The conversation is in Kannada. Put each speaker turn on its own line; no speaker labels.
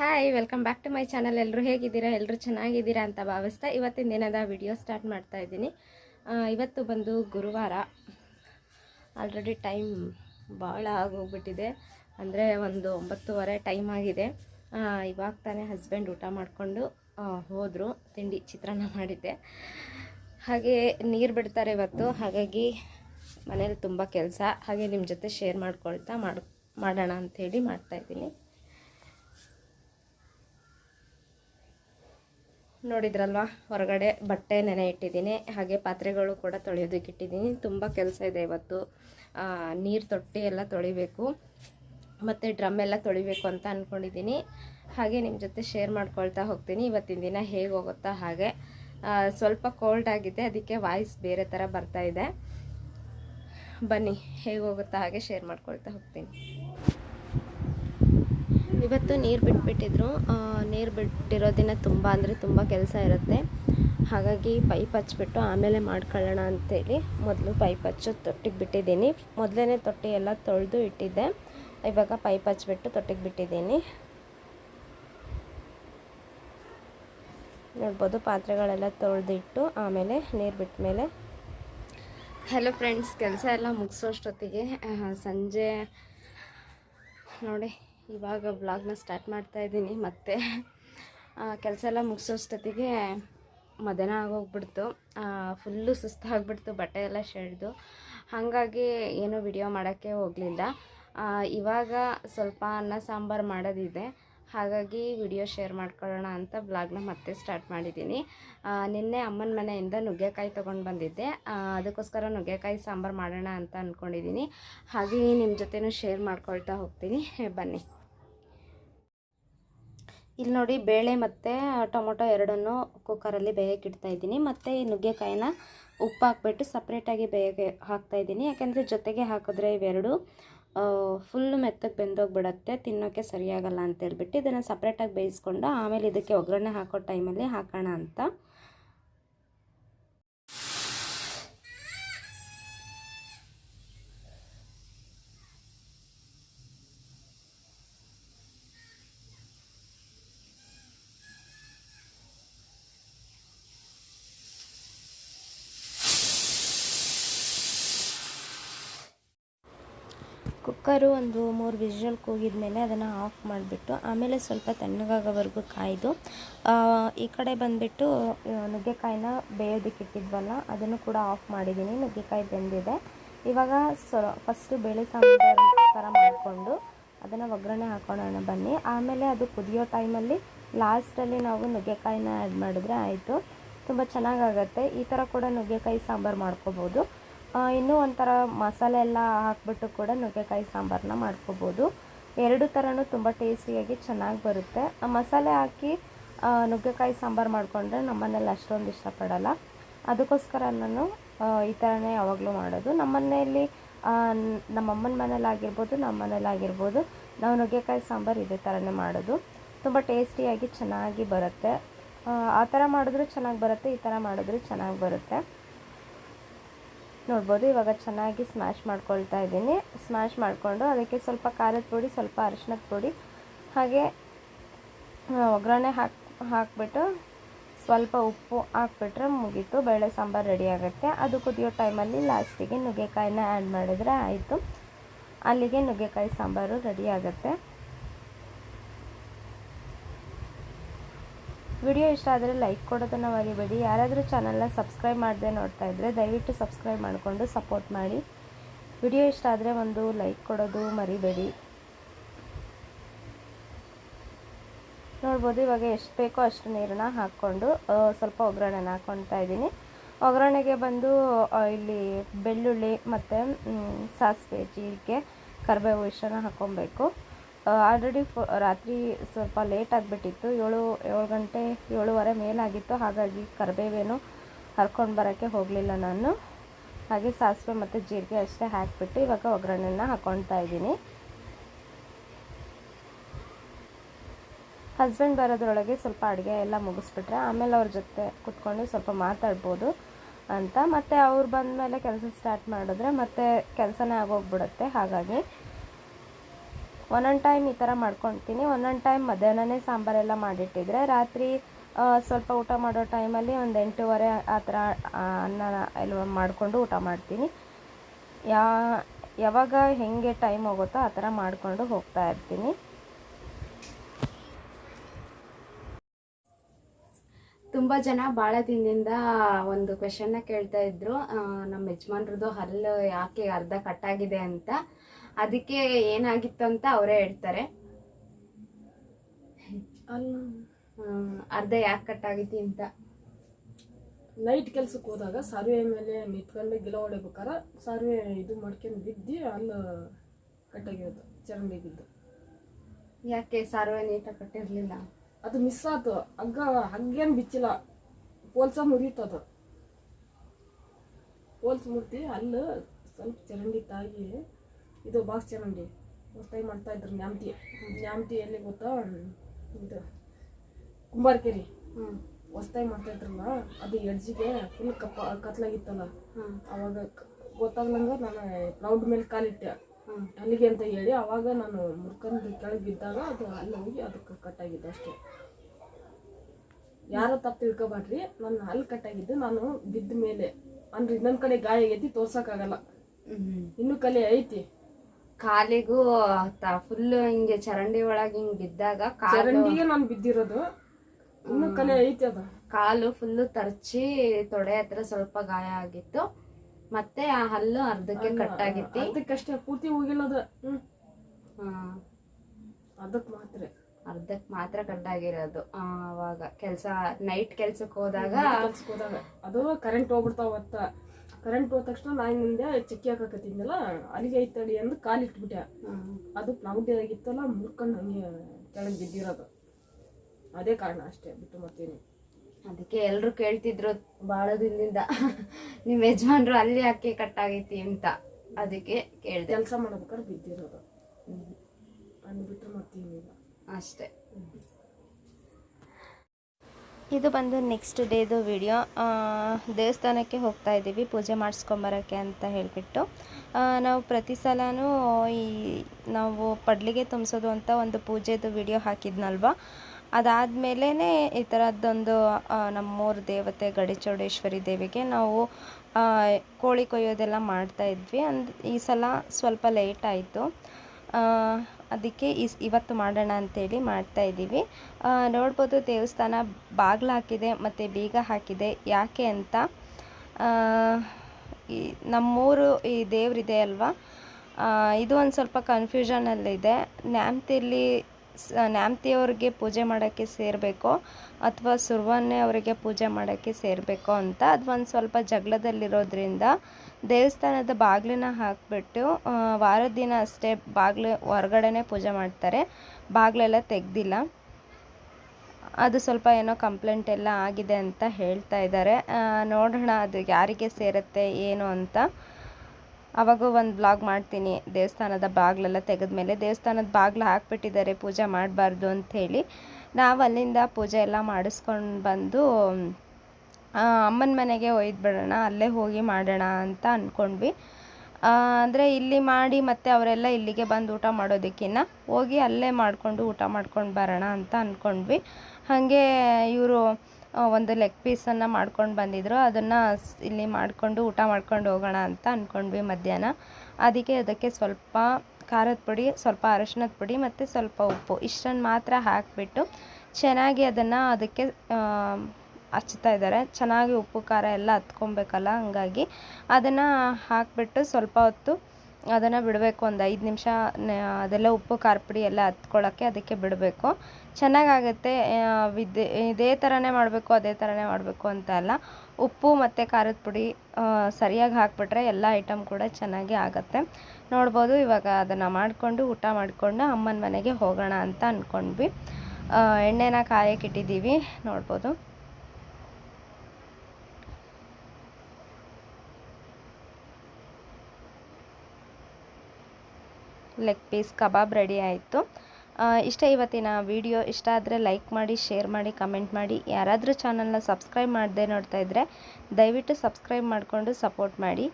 Hi welcome back to my channel ಎಲ್ಲರೂ ಹೇಗಿದ್ದೀರಾ? ಎಲ್ಲರೂ ಚೆನ್ನಾಗಿದ್ದೀರಾ ಅಂತ ಭಾವಿಸ್ತಾ ಇವತ್ತಿನ ದಿನದ ವಿಡಿಯೋ ಸ್ಟಾರ್ಟ್ ಮಾಡ್ತಾ ಇದ್ದೀನಿ. ಇವತ್ತು ಬಂದು ಗುರುವಾರ. ಆಲ್ರೆಡಿ ಟೈಮ್ ಭಾಳ ಆಗೋಗ್ಬಿಟ್ಟಿದೆ. ಅಂದರೆ ಒಂದು ಒಂಬತ್ತುವರೆ ಟೈಮ್ ಆಗಿದೆ. ಇವಾಗ ತಾನೇ ಹಸ್ಬೆಂಡ್ ಊಟ ಮಾಡಿಕೊಂಡು ಹೋದರು. ತಿಂಡಿ ಚಿತ್ರಾನ್ನ ಮಾಡಿದ್ದೆ. ಹಾಗೆ ನೀರು ಬಿಡ್ತಾರೆ ಇವತ್ತು. ಹಾಗಾಗಿ ಮನೇಲಿ ತುಂಬ ಕೆಲಸ. ಹಾಗೆ ನಿಮ್ಮ ಜೊತೆ ಶೇರ್ ಮಾಡ್ಕೊಳ್ತಾ ಮಾಡಿ, ಮಾಡೋಣ ಅಂಥೇಳಿ ಮಾಡ್ತಾಯಿದ್ದೀನಿ ನೋಡಿದ್ರಲ್ವಾ? ಹೊರಗಡೆ ಬಟ್ಟೆ ನೆನೆ ಇಟ್ಟಿದ್ದೀನಿ. ಹಾಗೆ ಪಾತ್ರೆಗಳು ಕೂಡ ತೊಳೆಯೋದಕ್ಕೆ ಇಟ್ಟಿದ್ದೀನಿ. ತುಂಬ ಕೆಲಸ ಇದೆ ಇವತ್ತು. ನೀರು ತೊಟ್ಟಿ ಎಲ್ಲ ತೊಳಿಬೇಕು. ಮತ್ತು ಡ್ರಮ್ ಎಲ್ಲ ತೊಳಿಬೇಕು ಅಂತ ಅಂದ್ಕೊಂಡಿದ್ದೀನಿ ಹಾಗೆ ನಿಮ್ಮ ಜೊತೆ ಶೇರ್ ಮಾಡ್ಕೊಳ್ತಾ ಹೋಗ್ತೀನಿ. ಇವತ್ತಿನ ದಿನ ಹೇಗೆ ಹೋಗುತ್ತಾ ಹಾಗೆ. ಸ್ವಲ್ಪ ಕೋಲ್ಡ್ ಆಗಿದೆ. ಅದಕ್ಕೆ ವಾಯ್ಸ್ ಬೇರೆ ಥರ ಬರ್ತಾ ಇದೆ. ಬನ್ನಿ, ಹೇಗೆ ಹೋಗುತ್ತಾ ಹಾಗೆ ಶೇರ್ ಮಾಡ್ಕೊಳ್ತಾ ಹೋಗ್ತೀನಿ. ಇವತ್ತು ನೀರು ಬಿಟ್ಬಿಟ್ಟಿದ್ರು. ನೀರು ಬಿಟ್ಟಿರೋ ದಿನ ತುಂಬ, ಅಂದರೆ ತುಂಬ ಕೆಲಸ ಇರುತ್ತೆ. ಹಾಗಾಗಿ ಪೈಪ್ ಹಚ್ಬಿಟ್ಟು ಆಮೇಲೆ ಮಾಡ್ಕೊಳ್ಳೋಣ ಅಂತೇಳಿ ಮೊದಲು ಪೈಪ್ ಹಚ್ಚು ತೊಟ್ಟಿಗೆ ಬಿಟ್ಟಿದ್ದೀನಿ. ಮೊದಲೇ ತೊಟ್ಟಿ ಎಲ್ಲ ತೊಳೆದು ಇಟ್ಟಿದ್ದೆ. ಇವಾಗ ಪೈಪ್ ಹಚ್ಬಿಟ್ಟು ತೊಟ್ಟಿಗೆ ಬಿಟ್ಟಿದ್ದೀನಿ. ನೋಡ್ಬೋದು ಪಾತ್ರೆಗಳೆಲ್ಲ ತೊಳೆದಿಟ್ಟು ಆಮೇಲೆ ನೀರು ಬಿಟ್ಟ ಮೇಲೆ ಹಲೋ ಫ್ರೆಂಡ್ಸ್ ಕೆಲಸ ಎಲ್ಲ ಮುಗಿಸೋಷ್ಟೊತ್ತಿಗೆ. ಸಂಜೆ ನೋಡಿ ಇವಾಗ ವ್ಲಾಗ್ನ ಸ್ಟಾರ್ಟ್ ಮಾಡ್ತಾ ಇದ್ದೀನಿ. ಮತ್ತು ಕೆಲಸ ಎಲ್ಲ ಮುಗಿಸೋಷ್ಟೊತ್ತಿಗೆ ಮಧ್ಯಾಹ್ನ ಆಗೋಗ್ಬಿಡ್ತು. ಫುಲ್ಲು ಸುಸ್ತಾಗ್ಬಿಡ್ತು, ಬಟ್ಟೆ ಎಲ್ಲ ಸೆಳೆದು ಹಾಗಾಗಿ ಏನೂ ವಿಡಿಯೋ ಮಾಡೋಕ್ಕೆ ಹೋಗಲಿಲ್ಲ. ಇವಾಗ ಸ್ವಲ್ಪ ಅನ್ನ, ಸಾಂಬಾರು ಮಾಡೋದಿದೆ. ಹಾಗಾಗಿ ವಿಡಿಯೋ ಶೇರ್ ಮಾಡ್ಕೊಳ್ಳೋಣ ಅಂತ ಬ್ಲಾಗ್ನ ಮತ್ತೆ ಸ್ಟಾರ್ಟ್ ಮಾಡಿದ್ದೀನಿ. ನಿನ್ನೆ ಅಮ್ಮನ ಮನೆಯಿಂದ ನುಗ್ಗೆಕಾಯಿ ತೊಗೊಂಡು ಬಂದಿದ್ದೆ. ಅದಕ್ಕೋಸ್ಕರ ನುಗ್ಗೆಕಾಯಿ, ಸಾಂಬಾರು ಮಾಡೋಣ ಅಂತ ಅಂದ್ಕೊಂಡಿದ್ದೀನಿ ಹಾಗೆಯೇ ನಿಮ್ಮ ಜೊತೆನೂ ಶೇರ್ ಮಾಡ್ಕೊಳ್ತಾ ಹೋಗ್ತೀನಿ. ಬನ್ನಿ. ಇಲ್ಲಿ ನೋಡಿ ಬೇಳೆ ಮತ್ತು ಟೊಮೊಟೊ ಎರಡನ್ನು ಕುಕ್ಕರಲ್ಲಿ ಬೇಯಕ್ಕೆ ಇಡ್ತಾ ಇದ್ದೀನಿ. ಮತ್ತು ಈ ನುಗ್ಗೆಕಾಯಿನ ಉಪ್ಪು ಹಾಕ್ಬಿಟ್ಟು ಸಪ್ರೇಟಾಗಿ ಬೇಯಕ್ಕೆ ಹಾಕ್ತಾ ಇದ್ದೀನಿ. ಯಾಕೆಂದರೆ ಜೊತೆಗೆ ಹಾಕಿದ್ರೆ ಇವೆರಡು ಫುಲ್ ಮೆತ್ತಗೆ ಬೆಂದೋಗಿಬಿಡತ್ತೆ. ತಿನ್ನೋಕ್ಕೆ ಸರಿಯಾಗಲ್ಲ ಅಂತ ಹೇಳ್ಬಿಟ್ಟು ಇದನ್ನು ಸಪ್ರೇಟಾಗಿ ಬೇಯಿಸ್ಕೊಂಡು ಆಮೇಲೆ ಇದಕ್ಕೆ ಒಗ್ಗರಣೆ ಹಾಕೋ ಟೈಮಲ್ಲಿ ಹಾಕೋಣ ಅಂತ. ಕುಕ್ಕರು ಒಂದು ಮೂರು ವಿಷಲ್ ಕೂಗಿದ ಮೇಲೆ ಅದನ್ನು ಆಫ್ ಮಾಡಿಬಿಟ್ಟು ಆಮೇಲೆ ಸ್ವಲ್ಪ ತಣ್ಣಗಾಗೋವರೆಗೂ ಕಾಯ್ದು ಈ ಕಡೆ ಬಂದುಬಿಟ್ಟು ನುಗ್ಗೆಕಾಯಿನ ಬೇಯೋದಕ್ಕೆ ಇಟ್ಟಿದ್ವಲ್ಲ, ಅದನ್ನು ಕೂಡ ಆಫ್ ಮಾಡಿದ್ದೀನಿ. ನುಗ್ಗೆಕಾಯಿ ಬೆಂದಿದೆ. ಇವಾಗ ಸೊ ಫಸ್ಟು ಬೇಳೆ ಸಾಂಬಾರು ಥರ ಮಾಡಿಕೊಂಡು ಅದನ್ನು ಒಗ್ಗರಣೆ ಹಾಕೋಣ ಬನ್ನಿ. ಆಮೇಲೆ ಅದು ಕುದಿಯೋ ಟೈಮಲ್ಲಿ ಲಾಸ್ಟಲ್ಲಿ ನಾವು ನುಗ್ಗೆಕಾಯಿನ ಆ್ಯಡ್ ಮಾಡಿದ್ರೆ ಆಯಿತು. ತುಂಬ ಚೆನ್ನಾಗಾಗತ್ತೆ. ಈ ಥರ ಕೂಡ ನುಗ್ಗೆಕಾಯಿ ಸಾಂಬಾರು ಮಾಡ್ಕೋಬೋದು. ಇನ್ನೂ ಒಂಥರ ಮಸಾಲೆ ಎಲ್ಲ ಹಾಕ್ಬಿಟ್ಟು ಕೂಡ ನುಗ್ಗೆಕಾಯಿ ಸಾಂಬಾರನ್ನ ಮಾಡ್ಕೋಬೋದು. ಎರಡು ಥರನೂ ತುಂಬ ಟೇಸ್ಟಿಯಾಗಿ ಚೆನ್ನಾಗಿ ಬರುತ್ತೆ. ಆ ಮಸಾಲೆ ಹಾಕಿ ನುಗ್ಗೆಕಾಯಿ ಸಾಂಬಾರು ಮಾಡಿಕೊಂಡ್ರೆ ನಮ್ಮನೇಲಿ ಅಷ್ಟೊಂದು ಇಷ್ಟಪಡಲ್ಲ. ಅದಕ್ಕೋಸ್ಕರ ನಾನು ಈ ಥರನೇ ಯಾವಾಗಲೂ ಮಾಡೋದು. ನಮ್ಮ ಮನೆಯಲ್ಲಿ ಆ, ನಮ್ಮ ಅಮ್ಮನ ಮನೇಲಾಗಿರ್ಬೋದು ನಮ್ಮ ಮನೇಲಾಗಿರ್ಬೋದು ನಾವು ನುಗ್ಗೆಕಾಯಿ ಸಾಂಬಾರು ಇದೇ ಥರನೇ ಮಾಡೋದು. ತುಂಬ ಟೇಸ್ಟಿಯಾಗಿ ಚೆನ್ನಾಗಿ ಬರುತ್ತೆ. ಆ ಥರ ಮಾಡಿದ್ರೂ ಚೆನ್ನಾಗಿ ಬರುತ್ತೆ ಈ ಥರ ಮಾಡಿದ್ರೂ ಚೆನ್ನಾಗಿ ಬರುತ್ತೆ. ನೋಡ್ಬೋದು ಇವಾಗ ಚೆನ್ನಾಗಿ ಸ್ಮ್ಯಾಶ್ ಮಾಡ್ಕೊಳ್ತಾ ಇದ್ದೀನಿ. ಸ್ಮ್ಯಾಶ್ ಮಾಡಿಕೊಂಡು ಅದಕ್ಕೆ ಸ್ವಲ್ಪ ಖಾರದ ಪುಡಿ, ಸ್ವಲ್ಪ ಅರಿಶಿನದ ಪುಡಿ, ಹಾಗೆ ಒಗ್ಗರಣೆ ಹಾಕಿ, ಹಾಕ್ಬಿಟ್ಟು ಸ್ವಲ್ಪ ಉಪ್ಪು ಹಾಕ್ಬಿಟ್ರೆ ಮುಗೀತು. ಬೇಳೆ ಸಾಂಬಾರು ರೆಡಿ ಆಗುತ್ತೆ. ಅದು ಕುದಿಯೋ ಟೈಮಲ್ಲಿ ಲಾಸ್ಟಿಗೆ ನುಗ್ಗೆಕಾಯಿನ ಆ್ಯಡ್ ಮಾಡಿದರೆ ಆಯಿತು. ಅಲ್ಲಿಗೆ ನುಗ್ಗೆಕಾಯಿ ಸಾಂಬಾರು ರೆಡಿ ಆಗುತ್ತೆ. ವಿಡಿಯೋ ಇಷ್ಟ ಆದರೆ ಲೈಕ್ ಕೊಡೋದನ್ನು ಮರಿಬೇಡಿ. ಯಾರಾದರೂ ಚಾನಲ್ನ ಸಬ್ಸ್ಕ್ರೈಬ್ ಮಾಡದೆ ನೋಡ್ತಾ ಇದ್ದರೆ ದಯವಿಟ್ಟು ಸಬ್ಸ್ಕ್ರೈಬ್ ಮಾಡಿಕೊಂಡು ಸಪೋರ್ಟ್ ಮಾಡಿ. ವಿಡಿಯೋ ಇಷ್ಟ ಆದರೆ ಒಂದು ಲೈಕ್ ಕೊಡೋದು ಮರಿಬೇಡಿ. ನೋಡ್ಬೋದು ಇವಾಗ ಎಷ್ಟು ಬೇಕೋ ಅಷ್ಟು ನೀರನ್ನ ಹಾಕ್ಕೊಂಡು ಸ್ವಲ್ಪ ಒಗ್ಗರಣೆನ ಹಾಕ್ಕೊಳ್ತಾ ಇದ್ದೀನಿ. ಒಗ್ಗರಣೆಗೆ ಬಂದು ಇಲ್ಲಿ ಬೆಳ್ಳುಳ್ಳಿ ಮತ್ತು ಸಾಸಿವೆ ಜೀರಿಗೆ, ಕರಿಬೇವು ಇಷ್ಟನ್ನು ಹಾಕ್ಕೊಬೇಕು ಆಲ್ರೆಡಿ ಫ ರಾತ್ರಿ ಸ್ವಲ್ಪ ಲೇಟ್ ಆಗಿಬಿಟ್ಟಿತ್ತು. ಏಳು ಏಳು ಗಂಟೆ, ಏಳುವರೆ ಮೇಲಾಗಿತ್ತು. ಹಾಗಾಗಿ ಕರಿಬೇವೇನು ಹರ್ಕೊಂಡು ಬರೋಕ್ಕೆ ಹೋಗಲಿಲ್ಲ ನಾನು. ಹಾಗೆ ಸಾಸಿವೆ ಮತ್ತು ಜೀರಿಗೆ ಅಷ್ಟೇ ಹಾಕಿಬಿಟ್ಟು ಇವಾಗ ಒಗ್ಗರಣೆನ ಹಾಕ್ಕೊಳ್ತಾ ಇದ್ದೀನಿ. ಹಸ್ಬೆಂಡ್ ಬರೋದ್ರೊಳಗೆ ಸ್ವಲ್ಪ ಅಡುಗೆ ಎಲ್ಲ ಮುಗಿಸ್ಬಿಟ್ರೆ ಆಮೇಲೆ ಅವ್ರ ಜೊತೆ ಕುತ್ಕೊಂಡು ಸ್ವಲ್ಪ ಮಾತಾಡ್ಬೋದು ಅಂತ. ಮತ್ತು ಅವ್ರು ಬಂದಮೇಲೆ ಕೆಲಸ ಸ್ಟಾರ್ಟ್ ಮಾಡಿದ್ರೆ ಮತ್ತೆ ಕೆಲಸನೇ ಆಗೋಗ್ಬಿಡುತ್ತೆ. ಹಾಗಾಗಿ ಒಂದೊಂದು ಟೈಮ್ ಈ ಥರ ಮಾಡ್ಕೊತೀನಿ. ಒಂದೊಂದು ಟೈಮ್ ಮಧ್ಯಾಹ್ನನೇ ಸಾಂಬಾರೆಲ್ಲ ಮಾಡಿಟ್ಟಿದ್ರೆ ರಾತ್ರಿ ಸ್ವಲ್ಪ ಊಟ ಮಾಡೋ ಟೈಮಲ್ಲಿ ಒಂದು ಎಂಟೂವರೆ ಆ ಥರ ಅನ್ನ ಎಲ್ಲ ಮಾಡಿಕೊಂಡು ಊಟ ಮಾಡ್ತೀನಿ. ಯಾ, ಯಾವಾಗ ಹೆಂಗೆ ಟೈಮ್ ಹೋಗುತ್ತೋ ಆ ಥರ ಮಾಡಿಕೊಂಡು ಹೋಗ್ತಾ ಇರ್ತೀನಿ.
ತುಂಬ ಜನ ಭಾಳ ದಿನದಿಂದ ಒಂದು ಕ್ವೆಶನ್ನ ಕೇಳ್ತಾ ಇದ್ರು. ನಮ್ಮ ಯಜಮಾನ್ರದ್ದು ಹಲ್ಲು ಯಾಕೆ ಅರ್ಧ ಕಟ್ಟಾಗಿದೆ ಅಂತ. ಅದಕ್ಕೆ ಏನಾಗಿತ್ತು ಅಂತ ಅವರೇ ಹೇಳ್ತಾರೆ. ಅರ್ಧ ಯಾಕೆ ಕಟ್ಟಾಗೈತಿ ಅಂತ.
ನೈಟ್ ಕೆಲ್ಸಕ್ಕೆ ಹೋದಾಗ ಸರ್ವೆ ಮೇಲೆ ನಿಂತ್ಕೊಂಡು ಗಿಲ ಹೊಡಿಬೇಕಾರ ಸರ್ವೆ ಇದು ಮಾಡ್ಕೊಂಡು ಬಿದ್ದು ಅಲ್ಲಿ ಕಟ್ಟಾಗಿರೋದು ಚರಂಡಿ ಬಿದ್ದು.
ಯಾಕೆ ಸರ್ವೆ ನೀಟಾಗಿ ಕಟ್ಟಿರಲಿಲ್ಲ?
ಅದು ಮಿಸ್ ಆಯ್ತು ಹಗ್ಗ ಹಗ್ಗೇನು ಬಿಚ್ಚಿಲ್ಲ. ಪೋಲ್ಸ ಅದು ಪೋಲ್ಸ್ ಮುರ್ತಿ ಅಲ್ಲಿ ಸ್ವಲ್ಪ ಚರಂಡಿ ತಾಗಿ ಇದು ಬಾಕ್ಸ್ ಹೊಸ್ದಾಗಿ ಮಾಡ್ತಾ ಇದ್ರು. ನ್ಯಾಮತಿ ನ್ಯಾಮ್ತಿ ಎಲ್ಲಿ ಗೊತ್ತಾ? ಇದು ಕುಂಬಾರ್ಕೆರಿ.
ಹ್ಞೂ
ಹೊಸ್ದಾಗಿ ಮಾಡ್ತಾಯಿದ್ರಲ್ಲ ಅದು ಎಡ್ಜಿಗೆ ಫುಲ್ ಕಪ್ಪ ಕತ್ಲಾಗಿತ್ತಲ್ಲ.
ಹ್ಞೂ
ಅವಾಗ ಗೊತ್ತಾಗ್ಲಂಗೆ ನಾನು ಪ್ರೌಡ್ ಮೇಲೆ ಕಾಲಿಟ್ಟೆ.
ಹ್ಞೂ
ಅಲ್ಲಿಗೆ ಅಂತ ಹೇಳಿ ಅವಾಗ ನಾನು ಮುರ್ಕಂದು ಕೆಳಗೆ ಬಿದ್ದಾಗ ಅದು ಅಲ್ಲಿ ಹೋಗಿ ಅದಕ್ಕೆ ಕಟ್ಟಾಗಿದ್ದು ಅಷ್ಟೇ. ಯಾರೋ ತಪ್ಪು ತಿಳ್ಕೊಬಾಡ್ರಿ. ನನ್ನ ಅಲ್ಲಿ ಕಟ್ಟಾಗಿದ್ದು ನಾನು ಬಿದ್ದ ಮೇಲೆ. ಅಂದ್ರೆ ಇನ್ನೊಂದು ಕಡೆ ಗಾಯ ಆಗೈತಿ ತೋರ್ಸಕ್ಕಾಗಲ್ಲ. ಇನ್ನೂ ಕಲೆ ಐತಿ.
ಕಾಲಿಗೂ ಫುಲ್ ಹಿಂಗೆ ಚರಂಡಿ ಒಳಗೆ ಹಿಂಗ್ ಬಿದ್ದಾಗ ಕಾಲು
ಚರಂಡಿಗೆ ನಾನು ಬಿದ್ದಿರೋದು. ಇನ್ನೂ ಕಲೆ ಐತೆ ಅದು.
ಕಾಲು ಫುಲ್ ತರ್ಚಿ ತೊಡೆ ಹತ್ರ ಸ್ವಲ್ಪ ಗಾಯ ಆಗಿತ್ತು. ಮತ್ತೆ ಆ ಹಲ್ಲು ಅರ್ಧಕ್ಕೆ ಕಟ್ಟಾಗಿತ್ತು.
ಅದಕ್ಕಷ್ಟೇ ಪೂರ್ತಿ ಹೋಗಿಲ್ಲ ಅದು ಹ್ಮ್. ಅದಕ್ಕೆ ಮಾತ್ರ.
ಅರ್ಧಕ್ಕೆ ಮಾತ್ರ ಕಟ್ಟಾಗಿರೋದು. ಆ, ಅವಾಗ ಕೆಲಸ ನೈಟ್ ಕೆಲ್ಸಕ್ಕೆ ಹೋದಾಗ
ಹೋದಾಗ. ಅದು ಕರೆಂಟ್ ಹೋಗ್ಬಿಡ್ತಾವ ಅವತ್ತ. ಕರೆಂಟ್ ಹೋದ ತಕ್ಷಣ ನಾನು ಹಿಂದೆ ಚಿಕ್ಕಿ ಹಾಕಕತ್ತಿದ್ನಲ್ಲ ಅಲ್ಲಿಗೆ ಐತಡಿ ಅಂದು ಕಾಲಿಟ್ಬಿಟ್ಟೆ
ಇಟ್ಬಿಟ್ಟೆ.
ಅದು ಕ್ಲೌಡ್ ಆಗಿತ್ತಲ್ಲ ಮುರ್ಕೊಂಡು ಹಂಗೆ ಕೆಳಗೆ ಬಿದ್ದಿರೋದು. ಅದೇ ಕಾರಣ ಅಷ್ಟೇ ಬಿಟ್ಟು ಮತ್ತೇನು.
ಅದಕ್ಕೆ ಎಲ್ಲರೂ ಕೇಳ್ತಿದ್ರು ಭಾಳ ದಿನದಿಂದ. ನಿಮ್ಮ ಯಜಮಾನ್ರು ಅಲ್ಲಿ ಯಾಕೆ ಕಟ್ಟಾಗೈತಿ ಅಂತ. ಅದಕ್ಕೆ ಕೇಳಿದೆ.
ಕೆಲಸ ಮಾಡ್ಬೇಕಾದ್ರೆ ಬಿದ್ದಿರೋದು.
ಅಂದ್ಬಿಟ್ಟು
ಅಂದ್ಬಿಟ್ರೆ ಮತ್ತೇನಿಲ್ಲ.
ಅಷ್ಟೇ.
ಇದು ಬಂದು ನೆಕ್ಸ್ಟ್ ಡೇದು ವಿಡಿಯೋ ದೇವಸ್ಥಾನಕ್ಕೆ ಹೋಗ್ತಾ ಇದ್ದೀವಿ, ಪೂಜೆ ಮಾಡಿಸ್ಕೊಂಬರೋಕ್ಕೆ ಅಂತ ಹೇಳಿಬಿಟ್ಟು. ನಾವು ಪ್ರತಿ ಸಲನೂ ಈ, ನಾವು ಪಡ್ಲಿಗೆ ತುಂಬಿಸೋದು ಅಂತ ಒಂದು ಪೂಜೆದು ವಿಡಿಯೋ ಹಾಕಿದ್ನಲ್ವ? ಅದಾದಮೇಲೆ ಈ ಥರದ್ದೊಂದು ನಮ್ಮೂರು ದೇವತೆ ಗಡಿಚೌಡೇಶ್ವರಿ ದೇವಿಗೆ ನಾವು ಕೋಳಿ ಕೊಯ್ಯೋದೆಲ್ಲ ಮಾಡ್ತಾ ಇದ್ವಿ. ಅಂದ್, ಈ ಸಲ ಸ್ವಲ್ಪ ಲೇಟ್ ಆಯಿತು. ಅದಕ್ಕೆ ಇಸ್ ಇವತ್ತು ಮಾಡೋಣ ಅಂತೇಳಿ ಮಾಡ್ತಾ ಇದ್ದೀವಿ. ನೋಡ್ಬೋದು ದೇವಸ್ಥಾನ ಬಾಗಿಲು ಹಾಕಿದೆ, ಮತ್ತು ಬೀಗ ಹಾಕಿದೆ. ಯಾಕೆ ಅಂತ? ಈ ನಮ್ಮೂರು ಈ ದೇವರಿದೆ ಅಲ್ವಾ? ಇದು ಒಂದು ಸ್ವಲ್ಪ ಕನ್ಫ್ಯೂಷನಲ್ಲಿದೆ ನ್ಯಾಮ್ತಿಲಿ ಸ ನ್ಯಾಮ್ತಿಯವ್ರಿಗೆ ಪೂಜೆ ಮಾಡೋಕ್ಕೆ ಸೇರಬೇಕೋ ಅಥವಾ ಸುರ್ವನ್ನೇ ಅವರಿಗೆ ಪೂಜೆ ಮಾಡೋಕ್ಕೆ ಸೇರಬೇಕೋ ಅಂತ ಅದು ಒಂದು ಸ್ವಲ್ಪ ಜಗಳದಲ್ಲಿರೋದ್ರಿಂದ ದೇವಸ್ಥಾನದ ಬಾಗಿಲನ್ನ ಹಾಕಿಬಿಟ್ಟು ವಾರದ ದಿನ ಅಷ್ಟೇ ಬಾಗಿಲು ಹೊರಗಡೆನೇ ಪೂಜೆ ಮಾಡ್ತಾರೆ. ಬಾಗಿಲೆಲ್ಲ ತೆಗ್ದಿಲ್ಲ. ಅದು ಸ್ವಲ್ಪ ಏನೋ ಕಂಪ್ಲೇಂಟ್ ಎಲ್ಲ ಆಗಿದೆ ಅಂತ ಹೇಳ್ತಾ ಇದ್ದಾರೆ. ನೋಡೋಣ ಅದು ಯಾರಿಗೆ ಸೇರುತ್ತೆ, ಏನು ಅಂತ. ಅವಾಗೂ ಒಂದು ಬ್ಲಾಗ್ ಮಾಡ್ತೀನಿ. ದೇವಸ್ಥಾನದ ಬಾಗಿಲೆಲ್ಲ ತೆಗೆದ್ಮೇಲೆ ದೇವಸ್ಥಾನದ ಬಾಗಿಲು ಹಾಕ್ಬಿಟ್ಟಿದ್ದಾರೆ. ಪೂಜೆ ಮಾಡಬಾರ್ದು ಅಂಥೇಳಿ ನಾವು ಅಲ್ಲಿಂದ ಪೂಜೆ ಎಲ್ಲ ಮಾಡಿಸ್ಕೊಂಡು ಬಂದು ಅಮ್ಮನ ಮನೆಗೆ ಒಯ್ದು ಬಿಡೋಣ, ಅಲ್ಲೇ ಹೋಗಿ ಮಾಡೋಣ ಅಂತ ಅಂದ್ಕೊಂಡ್ವಿ ಅಂದರೆ ಇಲ್ಲಿ ಮಾಡಿ ಮತ್ತೆ ಅವರೆಲ್ಲ ಇಲ್ಲಿಗೆ ಬಂದು ಊಟ ಮಾಡೋದಕ್ಕಿಂತ ಹೋಗಿ ಅಲ್ಲೇ ಮಾಡಿಕೊಂಡು ಊಟ ಮಾಡ್ಕೊಂಡು ಬರೋಣ ಅಂತ ಅಂದ್ಕೊಂಡ್ವಿ ಹಾಗೆ ಇವರು ಒಂದು ಲೆಗ್ ಪೀಸನ್ನು ಮಾಡ್ಕೊಂಡು ಬಂದಿದ್ದರು ಅದನ್ನು ಇಲ್ಲಿ ಮಾಡಿಕೊಂಡು ಊಟ ಮಾಡ್ಕೊಂಡು ಹೋಗೋಣ ಅಂತ ಅಂದ್ಕೊಂಡ್ವಿ ಮಧ್ಯಾಹ್ನ. ಅದಕ್ಕೆ ಅದಕ್ಕೆ ಸ್ವಲ್ಪ ಖಾರದ ಪುಡಿ, ಸ್ವಲ್ಪ ಅರಶಿನದ ಪುಡಿ ಮತ್ತು ಸ್ವಲ್ಪ ಉಪ್ಪು. ಇಷ್ಟನ್ನು ಮಾತ್ರ ಹಾಕಿಬಿಟ್ಟು ಚೆನ್ನಾಗಿ ಅದನ್ನು ಅದಕ್ಕೆ ಹಚ್ತಾ ಇದ್ದಾರೆ. ಚೆನ್ನಾಗಿ ಉಪ್ಪು, ಖಾರ ಎಲ್ಲ ಹತ್ಕೊಬೇಕಲ್ಲ ಹಂಗಾಗಿ. ಅದನ್ನು ಹಾಕಿಬಿಟ್ಟು ಸ್ವಲ್ಪ ಹೊತ್ತು ಅದನ್ನು ಬಿಡಬೇಕು. ಒಂದು ಐದು ನಿಮಿಷ ಅದೆಲ್ಲ ಉಪ್ಪು ಖಾರ ಪುಡಿ ಎಲ್ಲ ಹತ್ಕೊಳ್ಳೋಕ್ಕೆ ಅದಕ್ಕೆ ಬಿಡಬೇಕು. ಚೆನ್ನಾಗಾಗುತ್ತೆ ಇದೇ ಇದೇ ಥರನೇ ಮಾಡಬೇಕು, ಅದೇ ಥರನೇ ಮಾಡಬೇಕು ಅಂತ ಅಲ್ಲ. ಉಪ್ಪು ಮತ್ತು ಖಾರದ ಪುಡಿ ಸರಿಯಾಗಿ ಹಾಕಿಬಿಟ್ರೆ ಎಲ್ಲ ಐಟಮ್ ಕೂಡ ಚೆನ್ನಾಗಿ ಆಗುತ್ತೆ. ನೋಡ್ಬೋದು ಇವಾಗ ಅದನ್ನು ಮಾಡಿಕೊಂಡು, ಊಟ ಮಾಡಿಕೊಂಡು ಅಮ್ಮನ ಮನೆಗೆ ಹೋಗೋಣ ಅಂತ ಅಂದ್ಕೊಂಡ್ವಿ ಎಣ್ಣೆನ ಕಾಯಕ್ಕೆ ಇಟ್ಟಿದ್ದೀವಿ. ನೋಡ್ಬೋದು. ಲೆಗ್ ಪೀಸ್ ಕಬಾಬ್ ರೆಡಿ ಆಯಿತು. ಇಷ್ಟ ಇವತ್ತಿನ ವಿಡಿಯೋ, ಇಷ್ಟ ಆದರೆ ಲೈಕ್ ಮಾಡಿ, ಶೇರ್ ಮಾಡಿ, ಕಮೆಂಟ್ ಮಾಡಿ. ಯಾರಾದರೂ ಚಾನಲ್ನ ಸಬ್ಸ್ಕ್ರೈಬ್ ಮಾಡದೆ ನೋಡ್ತಾ ಇದ್ದರೆ ದಯವಿಟ್ಟು ಸಬ್ಸ್ಕ್ರೈಬ್ ಮಾಡಿಕೊಂಡು ಸಪೋರ್ಟ್ ಮಾಡಿ.